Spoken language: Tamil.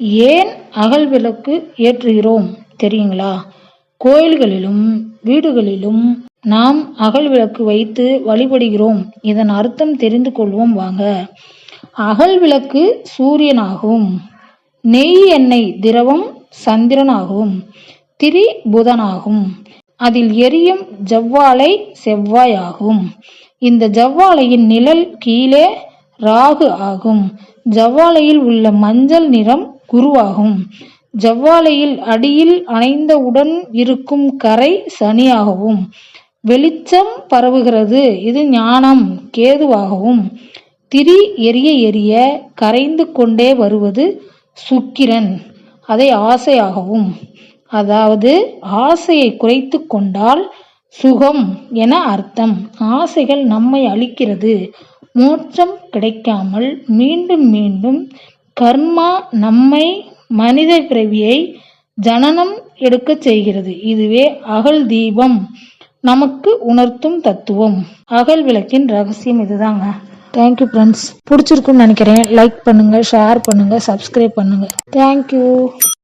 ஏன் அகல் விளக்கு ஏற்றுகிறோம் தெரியுங்களா? கோயில்களிலும் வீடுகளிலும் நாம் அகல் விளக்கு வைத்து வழிபடுகிறோம். இதன் அர்த்தம் தெரிந்து கொள்வோம் வாங்க. அகல் விளக்கு சூரியனாகவும் நெய் எண்ணெய் திரவம் சந்திரனாகவும் திரி புதனாகும் அதில் எரியும் ஜவ்வாலை செவ்வாய் ஆகும் இந்த ஜவ்வாலையின் நிழல் கீழே ராகு ஆகும். ஜவ்வாலையில் உள்ள மஞ்சள் நிறம் குருவாகும். ஜவ்வாலையில் அடியில் அணைந்தவுடன் இருக்கும் கரை சனியாகவும் வெளிச்சம் பரவுகிறது. இது ஞானம் கேதுவாகவும். திரி எரிய எரிய கரைந்து கொண்டே வருவது சுக்கிரன். அதை ஆசையாகவும். அதாவது ஆசையை குறைத்து கொண்டால் சுகம் என அர்த்தம். ஆசைகள் நம்மை அழிக்கிறது. மோட்சம் கிடைக்காமல் மீண்டும் மீண்டும் கர்மா நம்மை மனித பிறவியை ஜனனம் எடுக்கச் செய்கிறது. இதுவே அகல் தீபம். நமக்கு உணர்த்தும் தத்துவம். அகல் விளக்கின் ரகசியம் இதுதாங்க. தேங்க்யூ ஃப்ரெண்ட்ஸ் பிடிச்சிருக்குன்னு நினைக்கிறேன். லைக் பண்ணுங்கள் ஷேர் பண்ணுங்கள் சப்ஸ்கிரைப் பண்ணுங்கள் தேங்க்யூ